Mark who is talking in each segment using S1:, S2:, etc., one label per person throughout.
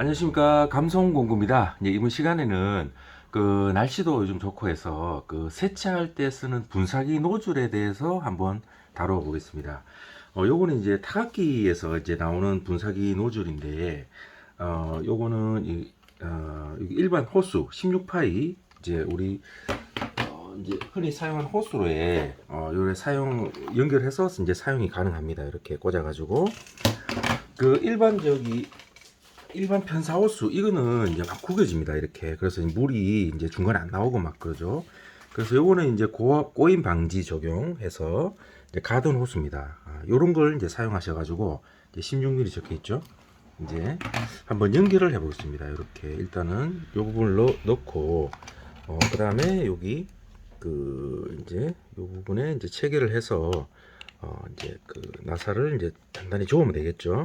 S1: 안녕하십니까 감성공구입니다. 이제 이번 시간에는 그 날씨도 요즘 좋고 해서 그 세차할 때 쓰는 분사기 노즐에 대해서 한번 다뤄 보겠습니다. 어 요거는 이제 타각기에서 이제 나오는 분사기 노즐인데 어 요거는 이, 어, 일반 호수 16파이 이제 우리 어, 이제 흔히 사용한 호수로에 어, 요래 사용 연결해서 이제 사용이 가능합니다. 이렇게 꽂아 가지고 그 일반 저기 일반 편사호수 이거는 이제 막 구겨집니다 이렇게. 그래서 물이 이제 중간에 안 나오고 막 그러죠. 그래서 요거는 이제 고, 꼬임 방지 적용해서 이제 가든 호수입니다. 아, 요런 걸 이제 사용하셔 가지고 이제 16mm 적혀 있죠? 이제 한번 연결을 해 보겠습니다. 이렇게. 일단은 요 부분을 넣, 넣고 어, 그 다음에 여기 그 이제 요 부분에 이제 체결을 해서 어, 이제 그 나사를 이제 단단히 조으면 되겠죠?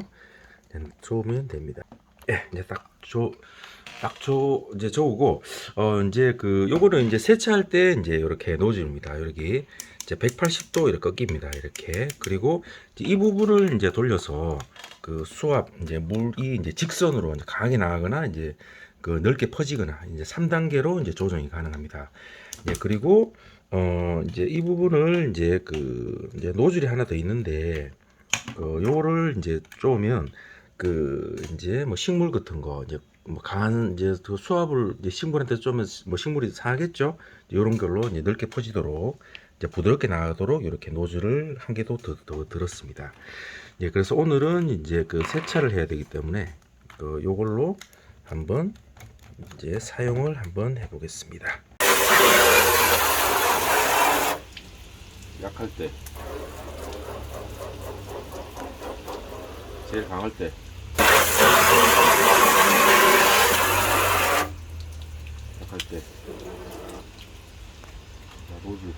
S1: 조으면 됩니다 예, 이제 딱 조, 딱 조, 이제 저우고, 어, 이제 그, 요거는 이제 세차할 때 이제 이렇게 노즐입니다. 여기 이제 180도 이렇게 꺾입니다. 이렇게. 그리고 이 부분을 이제 돌려서 그 수압, 이제 물이 이제 직선으로 이제 강하게 나가거나 이제 그 넓게 퍼지거나 이제 3단계로 이제 조정이 가능합니다. 예, 그리고, 어, 이제 이 부분을 이제 그, 이제 노즐이 하나 더 있는데, 그, 요거를 이제 쪼으면 그 이제 뭐 식물 같은 거 이제 뭐 강한 이제 그 수압을 이제 식물한테 쏘면 뭐 식물이 상하겠죠. 이런 걸로 이제 넓게 퍼지도록 이제 부드럽게 나가도록 이렇게 노즐을 한 개도 더, 더 들었습니다. 예, 그래서 오늘은 이제 그 세차를 해야 되기 때문에 그 요걸로 한번 이제 사용을 한번 해보겠습니다. 약할 때, 제일 강할 때. Наружу.